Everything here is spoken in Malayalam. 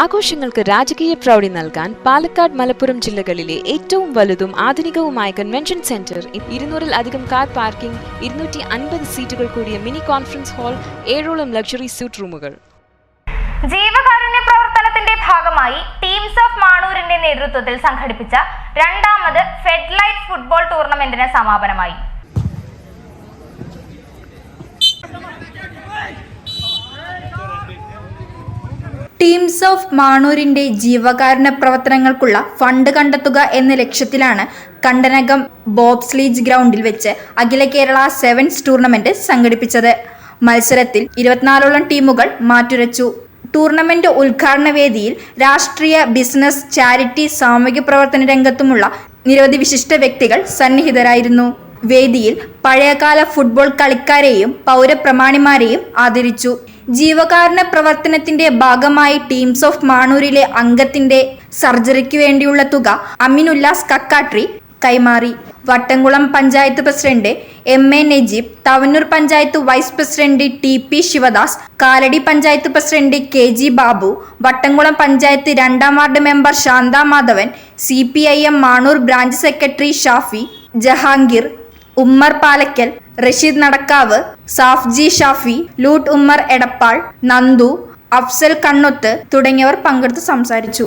ആഘോഷങ്ങൾക്ക് രാജകീയ പ്രൗഢി നൽകാൻ പാലക്കാട് മലപ്പുറം ജില്ലകളിലെ ഏറ്റവും വലുതും ആധുനികവുമായ കൺവെൻഷൻ സെന്റർ ഇരുന്നൂറിൽ അധികം കാർ പാർക്കിംഗ് ഇരുന്നൂറ്റി അൻപത് സീറ്റുകൾ കൂടിയ മിനി കോൺഫറൻസ് ഹാൾ ഏഴോളം ലക്ഷറി സ്യൂട്ട് റൂമുകൾ. ജീവകാരുണ്യ പ്രവർത്തനത്തിന്റെ ഭാഗമായി ടീംസ് ഓഫ് മാണൂരിന്റെ നേതൃത്വത്തിൽ സംഘടിപ്പിച്ച രണ്ടാമത് ഫെഡ്ലൈറ്റ് ഫുട്ബോൾ ടൂർണമെന്റിന് സമാപനമായി. ടീംസ് ഓഫ് മാണൂരിന്റെ ജീവകാരുണ്യ പ്രവർത്തനങ്ങൾക്കുള്ള ഫണ്ട് കണ്ടെത്തുക എന്ന ലക്ഷ്യത്തിലാണ് കണ്ടനകം ബോബ്സ്ലീജ് ഗ്രൗണ്ടിൽ വെച്ച് അഖില കേരള സെവൻസ് ടൂർണമെന്റ് സംഘടിപ്പിച്ചത്. മത്സരത്തിൽ ഇരുപത്തിനാലോളം ടീമുകൾ മാറ്റുരച്ചു. ടൂർണമെന്റ് ഉദ്ഘാടന വേദിയിൽ രാഷ്ട്രീയ ബിസിനസ് ചാരിറ്റി സാമൂഹ്യ പ്രവർത്തന രംഗത്തുമുള്ള നിരവധി വിശിഷ്ട വ്യക്തികൾ സന്നിഹിതരായിരുന്നു. വേദിയിൽ പഴയകാല ഫുട്ബോൾ കളിക്കാരെയും പൗരപ്രമാണിമാരെയും ആദരിച്ചു. ജീവകാരുണ്യ പ്രവർത്തനത്തിന്റെ ഭാഗമായി ടീംസ് ഓഫ് മാണൂരിലെ അംഗത്തിന്റെ സർജറിക്ക് വേണ്ടിയുള്ള തുക അമിനുല്ലാസ് കക്കാട്രി കൈമാറി. Vattamkulam panchayat president M A Najeeb Thavanur panchayat vice president T P Sivadas Kalady panchayat president K G Babu Vattamkulam panchayat രണ്ടാം ward member Shantha Madhavan C P I M Manur branch secretary Shafi Jahangir Ummer Palakkal Rasheed Nadakkavu സാഫ്ജി Shafi ലൂട്ട് ഉമ്മർ എടപ്പാൾ നന്ദു അഫ്സൽ കണ്ണൊത്ത് തുടങ്ങിയവർ പങ്കെടുത്ത് സംസാരിച്ചു.